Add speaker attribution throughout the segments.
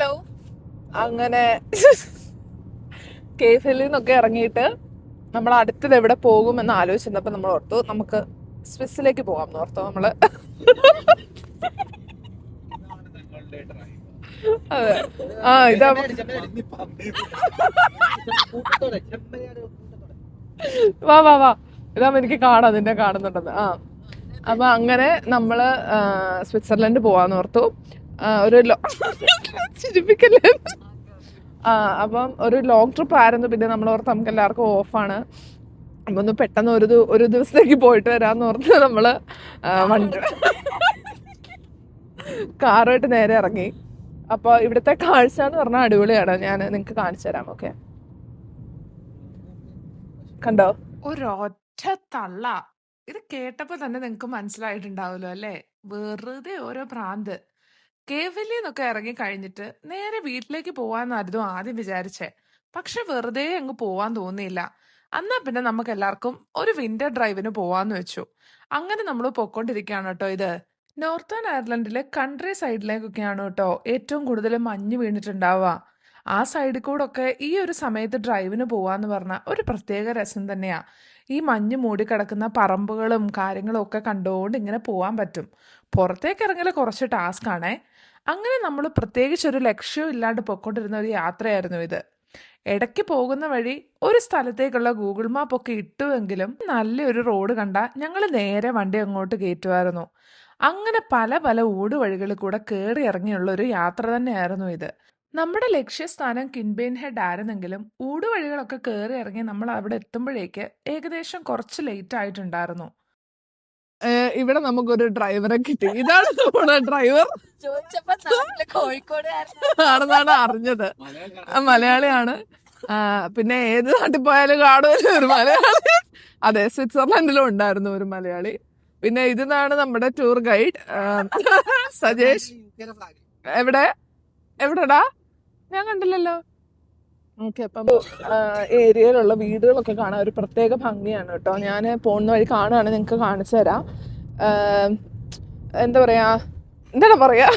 Speaker 1: Hello.
Speaker 2: അങ്ങനെ കേഫിൽ നിന്നൊക്കെ ഇറങ്ങിയിട്ട് നമ്മൾ അടുത്തത് എവിടെ പോകും എന്ന് ആലോചിച്ചിരുന്നപ്പോൾ നമ്മൾ ഓർത്തു നമുക്ക് സ്വിസ്സിലേക്ക് പോകാം എന്ന് ഓർത്തു നമ്മൾ അതെ. ആ ഇതാ വാ വാ വാ. ഇതാ എനിക്ക് കാണാം നിന്നെ കാണുന്നുണ്ടെന്ന്. ആ. അപ്പൊ അങ്ങനെ നമ്മൾ സ്വിറ്റ്സർലൻഡ് പോവാന്ന് ഓർത്തു. ഒരു ചിരിപ്പിക്കല്ലേ? അപ്പം ഒരു ലോങ് ട്രിപ്പ് ആയിരുന്നു. പിന്നെ നമ്മൾ ഓർത്ത് നമുക്ക് എല്ലാവർക്കും ഓഫാണ് അപ്പൊ ഒന്ന് പെട്ടെന്ന് ഒരു ഒരു ദിവസത്തേക്ക് പോയിട്ട് വരാന്ന് ഓർത്ത് നമ്മൾ വണ്ടി കാറുമായിട്ട് നേരെ ഇറങ്ങി. അപ്പൊ ഇവിടുത്തെ കാഴ്ച എന്ന് പറഞ്ഞാൽ അടിപൊളിയാണ്. ഞാൻ നിങ്ങൾക്ക് കാണിച്ചു തരാം ഓക്കെ കണ്ടോ? ഒരൊറ്റ തള്ള. ഇത് കേട്ടപ്പോ തന്നെ നിങ്ങൾക്ക് മനസ്സിലായിട്ടുണ്ടാവുമല്ലോ അല്ലേ? വെറുതെ ഓരോ ഭ്രാന്ത് കേവലിൽ എന്നൊക്കെ ഇറങ്ങി കഴിഞ്ഞിട്ട് നേരെ വീട്ടിലേക്ക് പോവാന്നായിരുന്നു ആദ്യം വിചാരിച്ചേ. പക്ഷെ വെറുതെ അങ്ങ് പോവാൻ തോന്നിയില്ല. അന്നാ പിന്നെ നമുക്ക് എല്ലാവർക്കും ഒരു വിന്റർ ഡ്രൈവിന് പോവാന്ന് വെച്ചു. അങ്ങനെ നമ്മൾ പൊക്കോണ്ടിരിക്കുകയാണ് കേട്ടോ ഇത്. നോർത്തേൺ അയർലൻഡിലെ കൺട്രി സൈഡിലേക്കൊക്കെയാണ് കേട്ടോ ഏറ്റവും കൂടുതൽ മഞ്ഞ് വീണിട്ടുണ്ടാവുക. ആ സൈഡിൽ കൂടെ ഒക്കെ ഈ ഒരു സമയത്ത് ഡ്രൈവിന് പോവാന്ന് പറഞ്ഞാൽ ഒരു പ്രത്യേക രസം തന്നെയാ. ഈ മഞ്ഞ് മൂടിക്കിടക്കുന്ന പറമ്പുകളും കാര്യങ്ങളും ഒക്കെ കണ്ടുകൊണ്ട് ഇങ്ങനെ പോവാൻ പറ്റും. പുറത്തേക്ക് ഇറങ്ങൽ കുറച്ച് ടാസ്ക് ആണേ. അങ്ങനെ നമ്മൾ പ്രത്യേകിച്ച് ഒരു ലക്ഷ്യവും ഇല്ലാണ്ട് പൊക്കോണ്ടിരുന്ന ഒരു യാത്രയായിരുന്നു ഇത്. ഇടയ്ക്ക് പോകുന്ന വഴി ഒരു സ്ഥലത്തേക്കുള്ള ഗൂഗിൾ മാപ്പ് ഒക്കെ ഇട്ടുവെങ്കിലും നല്ലൊരു റോഡ് കണ്ട ഞങ്ങൾ നേരെ വണ്ടി അങ്ങോട്ട് കയറ്റുമായിരുന്നു അങ്ങനെ പല പല ഊടുവഴികളിൽ കൂടെ കയറി ഇറങ്ങിയുള്ള ഒരു യാത്ര തന്നെയായിരുന്നു ഇത്. നമ്മുടെ ലക്ഷ്യസ്ഥാനം കിൻബെയിൻ ഹെഡ് ആയിരുന്നെങ്കിലും ഊടുവഴികളൊക്കെ കയറി ഇറങ്ങി നമ്മൾ അവിടെ എത്തുമ്പോഴേക്ക് ഏകദേശം കുറച്ച് ലേറ്റ് ആയിട്ടുണ്ടായിരുന്നു. ഇവിടെ നമുക്കൊരു ഡ്രൈവറെ കിട്ടി. ഇതാണ് നമ്മുടെ ഡ്രൈവർ ആണെന്നാണ് അറിഞ്ഞത്. മലയാളിയാണ്. പിന്നെ ഏത് നാട്ടിൽ പോയാലും കാണുമല്ലോ ഒരു മലയാളി. അതെ സ്വിറ്റ്സർലൻഡിലും ഉണ്ടായിരുന്നു ഒരു മലയാളി. പിന്നെ ഇതാണ് നമ്മുടെ ടൂർ ഗൈഡ് സജേഷ്. എവിടെ? എവിടെടാ? ഞാൻ കണ്ടില്ലല്ലോ. ഓക്കെ അപ്പം ഏരിയയിലുള്ള വീടുകളൊക്കെ കാണാൻ ഒരു പ്രത്യേക ഭംഗിയാണ് കേട്ടോ. ഞാൻ പോകുന്ന വഴി കാണുകയാണ് നിങ്ങൾക്ക് കാണിച്ചു തരാം. എന്താ പറയാ എന്താണ് പറയാ?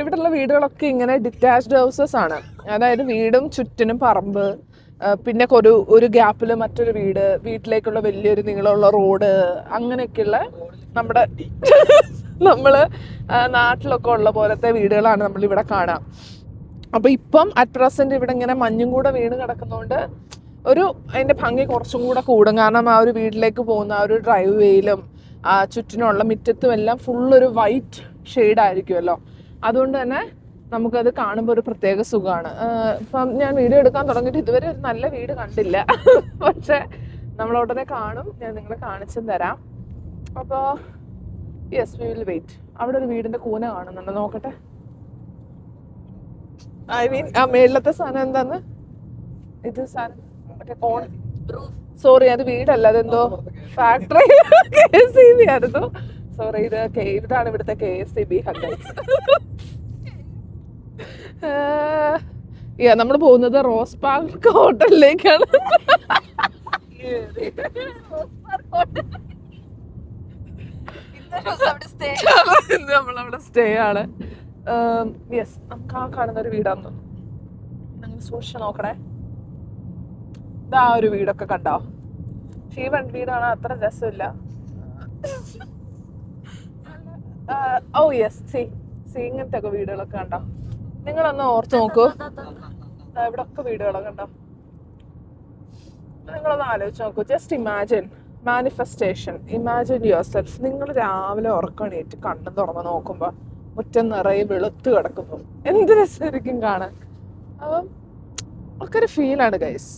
Speaker 2: ഇവിടെയുള്ള വീടുകളൊക്കെ ഇങ്ങനെ ഡിറ്റാച്ച്ഡ് ഹൗസസ് ആണ്. അതായത് വീടും ചുറ്റിനും പറമ്പ് പിന്നെ ഒരു ഒരു ഗ്യാപ്പിൽ മറ്റൊരു വീട് വീട്ടിലേക്കുള്ള വലിയൊരു നീളമുള്ള റോഡ് അങ്ങനെയൊക്കെയുള്ള നമ്മുടെ നമ്മൾ നാട്ടിലൊക്കെ ഉള്ള പോലത്തെ വീടുകളാണ് നമ്മൾ ഇവിടെ കാണാം. അപ്പൊ ഇപ്പം അറ്റ് പ്രസന്റ് ഇവിടെ ഇങ്ങനെ മഞ്ഞും കൂടെ വീണ് കിടക്കുന്നതുകൊണ്ട് ഒരു അതിന്റെ ഭംഗി കുറച്ചും കൂടെ കൂടും. കാരണം ആ ഒരു വീട്ടിലേക്ക് പോകുന്ന ആ ഒരു ഡ്രൈവ് വേയിലും ആ ചുറ്റിനുള്ള മിറ്റത്തും എല്ലാം ഫുൾ ഒരു വൈറ്റ് ഷെയ്ഡ് ആയിരിക്കുമല്ലോ. അതുകൊണ്ട് തന്നെ നമുക്കത് കാണുമ്പോൾ ഒരു പ്രത്യേക സുഖമാണ്. ഇപ്പം ഞാൻ വീഡിയോ എടുക്കാൻ തുടങ്ങിയിട്ട് ഇതുവരെ ഒരു നല്ല വീട് കണ്ടില്ല. പക്ഷെ നമ്മൾ ഉടനെ കാണും. ഞാൻ നിങ്ങളെ കാണിച്ചും തരാം. അപ്പോൾ യെസ് വി വിൽ വെയിറ്റ് അവിടെ ഒരു വീടിന്റെ കൂന കാണുന്നുണ്ട്. നോക്കട്ടെ. ഐ മീൻ ആ മേളിലത്തെ സാധനം എന്താന്ന്? ഇത് സാധനം മറ്റേ കോൺ സോറി അത് വീടല്ല അതെന്തോ factory K S C B ആയിരുന്നു. സോറി ഇത് കെ ഇതാണ് ഇവിടുത്തെ കെ എസ് സി ബി ഹക്കൈസ് നമ്മൾ പോകുന്നത് റോസ് പാർക്ക് ഹോട്ടലിലേക്കാണ്. നമ്മളവിടെ സ്റ്റേ ആണ്. യെസ് നമുക്ക് ആ കാണുന്ന ഒരു വീടാന്ന്. തോന്നുന്നു നിങ്ങൾ സൂക്ഷിച്ച് നോക്കണേ. ഇതാ ഒരു വീടൊക്കെ കണ്ടോ? ഈ വൺ വീടാണ് അത്ര രസമില്ല. ഓ യെസ് സി സി ഇങ്ങനത്തെ ഒക്കെ വീടുകളൊക്കെ കണ്ടോ? നിങ്ങളൊന്ന് ഓർത്ത് നോക്കൂ. ഇവിടെ ഇവിടൊക്കെ വീടുകളൊക്കെ കണ്ടോ? നിങ്ങളൊന്ന് ആലോചിച്ച് നോക്കൂ. Just imagine manifestation imagine yourself നിങ്ങൾ രാവിലെ ഉറക്കണേറ്റ് കണ്ണും തുറന്ന് നോക്കുമ്പോൾ മുറ്റം നിറയെ വെളുത്ത് കിടക്കുന്നു. എന്ത് രസമായിരിക്കും കാണാൻ? അപ്പം ഒക്കെ ഒരു ഫീലാണ് ഗൈസ്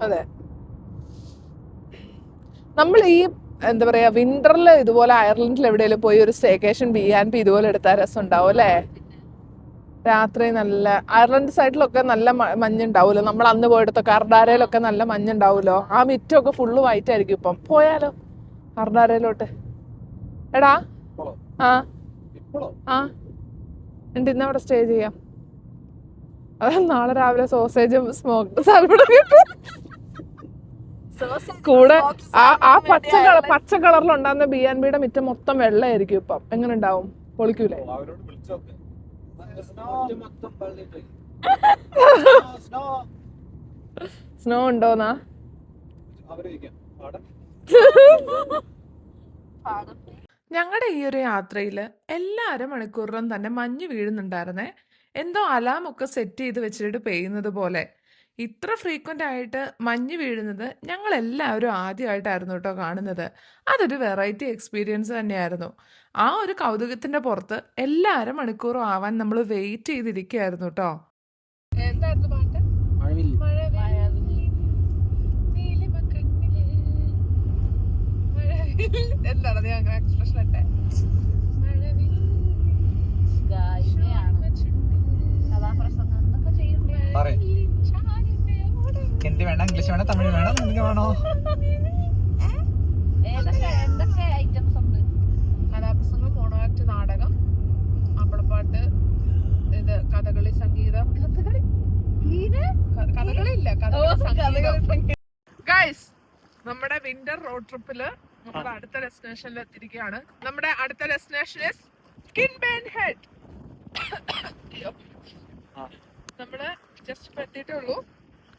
Speaker 2: അതെ. നമ്മൾ ഈ എന്താ പറയാ വിന്ററിൽ ഇതുപോലെ അയർലൻഡിൽ എവിടെയെങ്കിലും പോയി ഒരു സ്റ്റേക്കേഷൻ ബി ആൻഡ് പി ഇതുപോലെ എടുത്താൽ രസം ഉണ്ടാവും അല്ലേ? രാത്രി നല്ല അയർലൻഡ് സൈഡിലൊക്കെ നല്ല മഞ്ഞ് മഞ്ഞുണ്ടാവുമല്ലോ നമ്മൾ അന്ന് പോയിടത്തൊക്കെ അർഡാരയിലൊക്കെ നല്ല മഞ്ഞുണ്ടാവുമല്ലോ ആ മിറ്റമൊക്കെ ഫുള്ള് വൈറ്റ് ആയിരിക്കും ഇപ്പം. പോയാലോ? അർഡാരയിലോട്ട് എടാ. ആ. ആ. എന്നിട്ട് ഇന്ന് അവിടെ സ്റ്റേ ചെയ്യാം? അത് നാളെ രാവിലെ സോസേജും സ്മോക്ഡ് സാലഡും കിട്ടും കൂടെ ആ ആ പച്ച കളർ പച്ച കളറിലുണ്ടാകുന്ന ബി ആൻഡ് ബിയുടെ മിറ്റം മൊത്തം വെള്ളമായിരിക്കും ഇപ്പം. എങ്ങനെ ഉണ്ടാവും പൊളിക്കൂലേ
Speaker 3: അവരോട് വിളിച്ചോക്കെ.
Speaker 2: സ്നോ ഉണ്ടോന്നാ? ഞങ്ങളുടെ ഈ ഒരു യാത്രയിൽ എല്ലാ അരമണിക്കൂറിലും തന്നെ മഞ്ഞ് വീഴുന്നുണ്ടായിരുന്നേ. എന്തോ അലാമൊക്കെ സെറ്റ് ചെയ്ത് വെച്ചിട്ട് പെയ്യുന്നത് പോലെ. ഇത്ര ഫ്രീക്വന്റ് ആയിട്ട് മഞ്ഞ് വീഴുന്നത് ഞങ്ങളെല്ലാവരും ആദ്യമായിട്ടായിരുന്നു കേട്ടോ കാണുന്നത്. അതൊരു വെറൈറ്റി എക്സ്പീരിയൻസ് തന്നെയായിരുന്നു. ആ ഒരു കൗതുകത്തിന്റെ പുറത്ത് എല്ലാ അരമണിക്കൂറും ആവാൻ നമ്മൾ വെയിറ്റ് ചെയ്തിരിക്കുകയായിരുന്നു കേട്ടോ. എന്തായിരുന്നു എന്താണ് നീ അങ്ങനെ എക്സ്പ്രഷൻ ഇട്ടെ.
Speaker 3: ഹിന്ദി വേണം ഇംഗ്ലീഷ് വേണം തമിഴ് വേണം എനിക്ക് വേണോ?
Speaker 1: എന്തൊക്കെ ഐറ്റംസ് ഉണ്ട്?
Speaker 2: കഥാപ്രസംഗം മോണോആക്ട് നാടകം അമ്പളപ്പാട്ട് ഇത് കഥകളി സംഗീതം.
Speaker 1: കഥകളി?
Speaker 2: കഥകളി ഇല്ല കഥകളി സംഗീതം. ഗൈസ് നമ്മുടെ വിന്റർ റോഡ് ട്രിപ്പിൽ നമ്മൾ അടുത്ത ഡെസ്റ്റിനേഷനിൽ എത്തിയിരിക്കുകയാണ്. നമ്മുടെ അടുത്ത ഡെസ്റ്റിനേഷൻ കിൻബേൻ ഹെഡ്
Speaker 3: ആ.
Speaker 2: നമ്മൾ ജസ്റ്റ് ഇപ്പൊ എത്തിയിട്ടേ ഉള്ളൂ.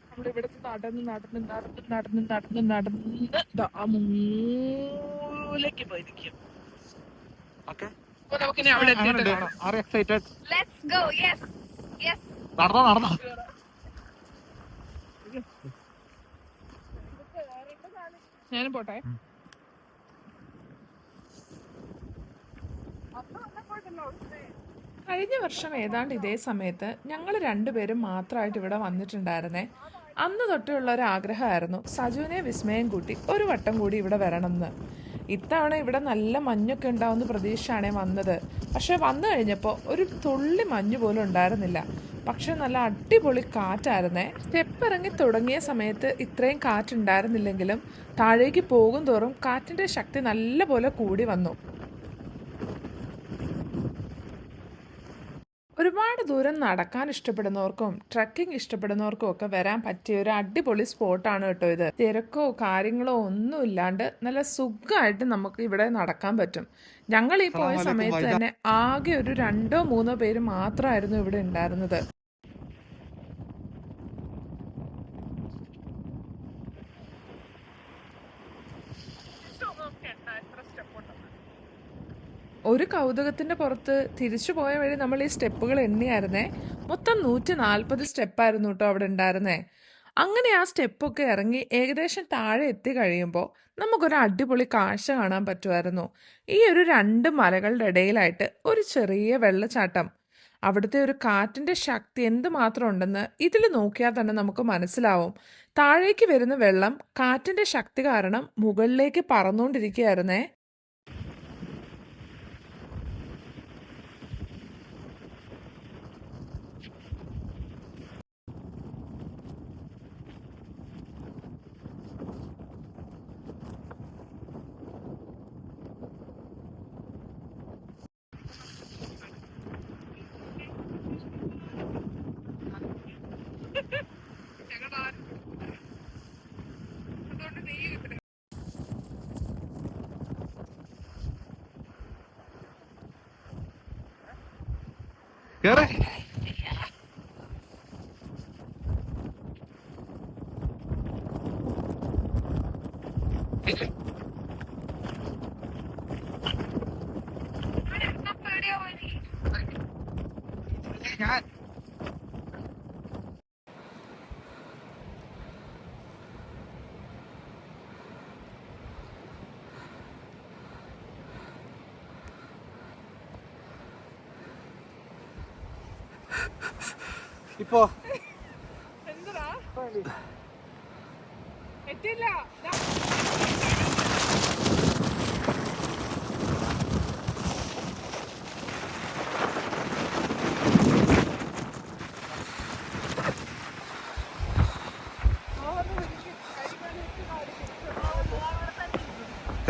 Speaker 2: നമ്മൾ ഇവിടുന്ന് നടന്ന് നടന്ന് നടന്ന് നടന്ന് നടന്ന് നടന്ന് ആ പോയിരിക്കും. അപ്പൊ നമുക്കിനി അവിടെ എത്തിയിട്ട് കാണാം.
Speaker 1: ലെറ്റ്സ് ഗോ യെസ് യെസ്
Speaker 3: നടന്നോ നടന്നോ?
Speaker 2: ഞാനും പോട്ടെ. കഴിഞ്ഞ വർഷം ഏതാണ്ട് ഇതേ സമയത്ത് ഞങ്ങൾ രണ്ടുപേരും മാത്രമായിട്ട് ഇവിടെ വന്നിട്ടുണ്ടായിരുന്നേ. അന്ന് തൊട്ടുള്ള ഒരു ആഗ്രഹമായിരുന്നു സജുവിനെ വിസ്മയം കൂട്ടി ഒരു വട്ടം കൂടി ഇവിടെ വരണം എന്ന് ഇത്തവണ ഇവിടെ നല്ല മഞ്ഞൊക്കെ ഉണ്ടാവുന്ന പ്രതീക്ഷയാണേ വന്നത്. പക്ഷെ വന്നു കഴിഞ്ഞപ്പോൾ ഒരു തുള്ളി മഞ്ഞ് പോലും ഉണ്ടായിരുന്നില്ല. പക്ഷെ നല്ല അടിപൊളി കാറ്റായിരുന്നേ. സ്റ്റെപ്പ് ഇറങ്ങി തുടങ്ങിയ സമയത്ത് ഇത്രയും കാറ്റുണ്ടായിരുന്നില്ലെങ്കിലും താഴേക്ക് പോകും തോറും കാറ്റിന്റെ ശക്തി നല്ലപോലെ കൂടി വന്നു. ഒരുപാട് ദൂരം നടക്കാൻ ഇഷ്ടപ്പെടുന്നവർക്കും ട്രക്കിംഗ് ഇഷ്ടപ്പെടുന്നവർക്കും ഒക്കെ വരാൻ പറ്റിയ ഒരു അടിപൊളി സ്പോട്ടാണ് കേട്ടോ ഇത്. തിരക്കോ കാര്യങ്ങളോ ഒന്നും ഇല്ലാണ്ട് നല്ല സുഖമായിട്ട് നമുക്ക് ഇവിടെ നടക്കാൻ പറ്റും. ഞങ്ങൾ ഈ പോയ സമയത്ത് തന്നെ ആകെ ഒരു രണ്ടോ മൂന്നോ പേര് മാത്രമായിരുന്നു ഇവിടെ ഉണ്ടായിരുന്നത്. ഒരു കൗതുകത്തിന്റെ പുറത്ത് തിരിച്ചു പോയ വഴി നമ്മൾ ഈ സ്റ്റെപ്പുകൾ എണ്ണിയായിരുന്നേ. മൊത്തം നൂറ്റി നാൽപ്പത് സ്റ്റെപ്പായിരുന്നു കേട്ടോ അവിടെ ഉണ്ടായിരുന്നേ. അങ്ങനെ ആ സ്റ്റെപ്പൊക്കെ ഇറങ്ങി ഏകദേശം താഴെ എത്തി കഴിയുമ്പോൾ നമുക്കൊരു അടിപൊളി കാഴ്ച കാണാൻ പറ്റുമായിരുന്നു. ഈ ഒരു രണ്ട് മലകളുടെ ഇടയിലായിട്ട് ഒരു ചെറിയ വെള്ളച്ചാട്ടം. അവിടുത്തെ ഒരു കാറ്റിന്റെ ശക്തി എന്തുമാത്രം ഉണ്ടെന്ന് ഇതിൽ നോക്കിയാൽ തന്നെ നമുക്ക് മനസ്സിലാവും. താഴേക്ക് വരുന്ന വെള്ളം കാറ്റിന്റെ ശക്തി കാരണം മുകളിലേക്ക് പറന്നുകൊണ്ടിരിക്കുകയായിരുന്നേ.
Speaker 3: കേറേ. ഞാൻ ഇപ്പോ.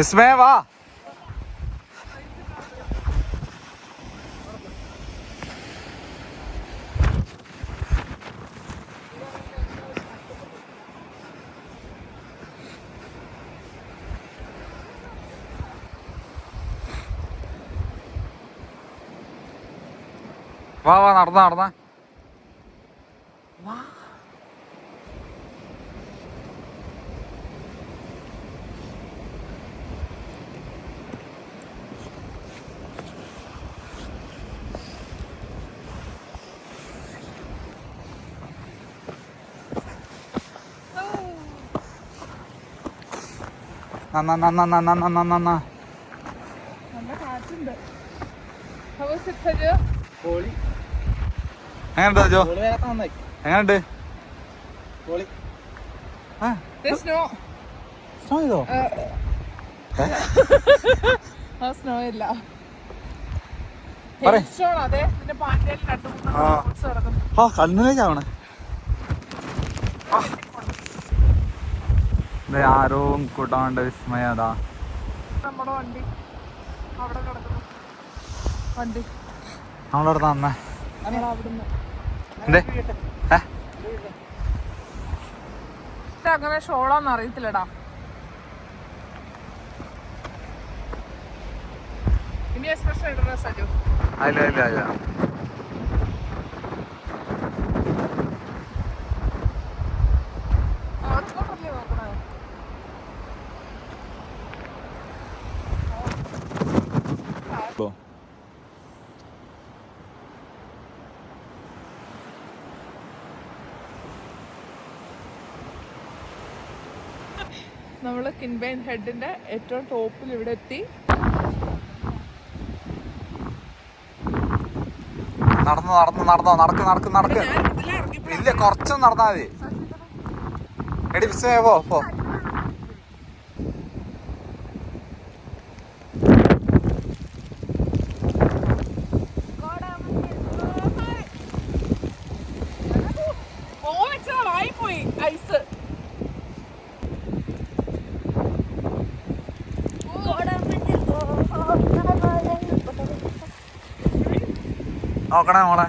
Speaker 2: इसमें എത്തില്ല
Speaker 3: വാ വാ വാ നടന്ന നടന്ന നന്ന നന്ന നന്ന നന്ന നന്ന
Speaker 2: നല്ല കാറ്റുണ്ട് How was it, സജു?
Speaker 3: എങ്ങനെയുണ്ട് ജോ? എങ്ങനെയുണ്ട്? സ്നോ ചെയ്തോ?
Speaker 2: സ്നോ ഇല്ല
Speaker 3: ആ. കണ്ണിലേക്കാവണേ ആരോം കൂട്ടാണ്ട് വിസ്മയതാ
Speaker 2: നമ്മുടെ വണ്ടി. അവിടെ കിടക്കുന്നു. വണ്ടി.
Speaker 3: നമ്മളവിടെ തന്നെ എന്തേ?
Speaker 2: അങ്ങനെ ഷോളാന്ന് അറിയത്തില്ലടാ. ഇനി എക്സ്പ്രഷൻ ഇടണ സജു?
Speaker 3: അല്ല അല്ല ഇല്ല
Speaker 2: അകത്തോട്ടല്ലേ നോക്കണേ നമ്മൾ കിൻബൈൻ ഹെഡിന്റെ ഏറ്റവും ടോപ്പിൽ ഇവിടെ എത്തി.
Speaker 3: നടന്നു നടന്നു നടന്നോ? നടക്ക് നടക്ക് നടക്ക്. ഇല്ല കുറച്ചൊന്നും നടന്നാ മതി. എടി വിസ്മയ പോ പോ. നോക്കണേ മോളെ.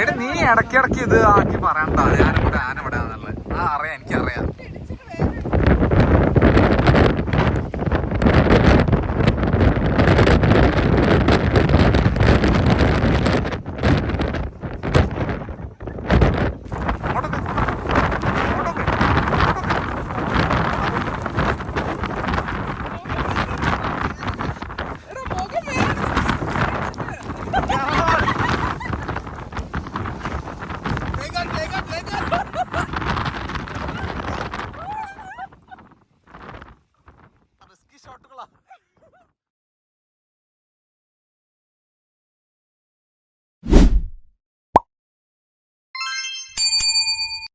Speaker 3: എടി നീ ഇടയ്ക്കിടയ്ക്ക് ഇത് ആക്കി പറയണ്ട. ഞാനിവിടെ ഞാനിവിടെ ആ അറിയാം എനിക്കറിയാം.